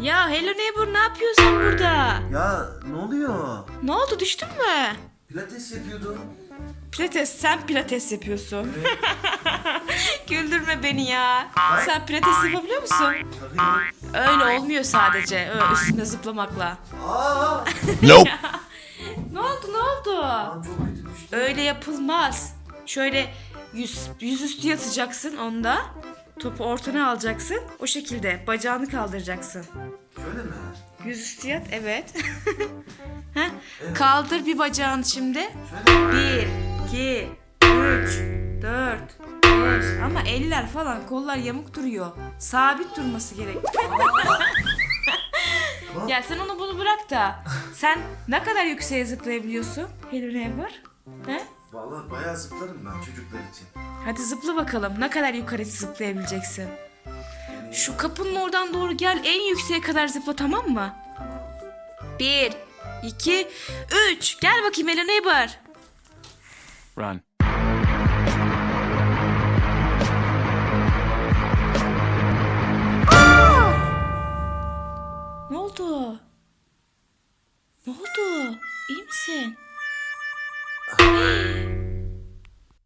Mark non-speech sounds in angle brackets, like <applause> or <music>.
Ya Hello Neighbor ne yapıyorsun burada? Ya ne oluyor? Ne oldu düştün mü? Pilates yapıyordum. Pilates sen pilates yapıyorsun. <laughs> Güldürme beni ya. Sen pilates yapabiliyor musun? Tabii. Öyle olmuyor sadece. Öyle üstünde zıplamakla. Aa! <laughs> Nope. <laughs> Ne oldu ne oldu? Lan çok kötü düştü. Öyle yapılmaz. Şöyle yüz, yüzüstü yatacaksın onda. Topu ortana alacaksın. O şekilde bacağını kaldıracaksın. Şöyle mi? Yüzüstü yat evet. <laughs> Heh, Kaldır bir bacağını şimdi. Şöyle? Bir, iki, üç, dört, beş. Ama eller falan kollar yamuk duruyor. Sabit durması gerek. <laughs> ya sen onu bunu bırak da. Sen ne kadar yükseğe zıplayabiliyorsun? Hello Neighbor. He? Vallahi bayağı zıplarım ben çocuklar için. Hadi zıpla bakalım. Ne kadar yukarı zıplayabileceksin? Şu kapının oradan doğru gel. En yükseğe kadar zıpla tamam mı? Bir, iki, üç. Gel bakayım Hello Neighbor. Run. Ne oldu? Ne oldu? İyi misin?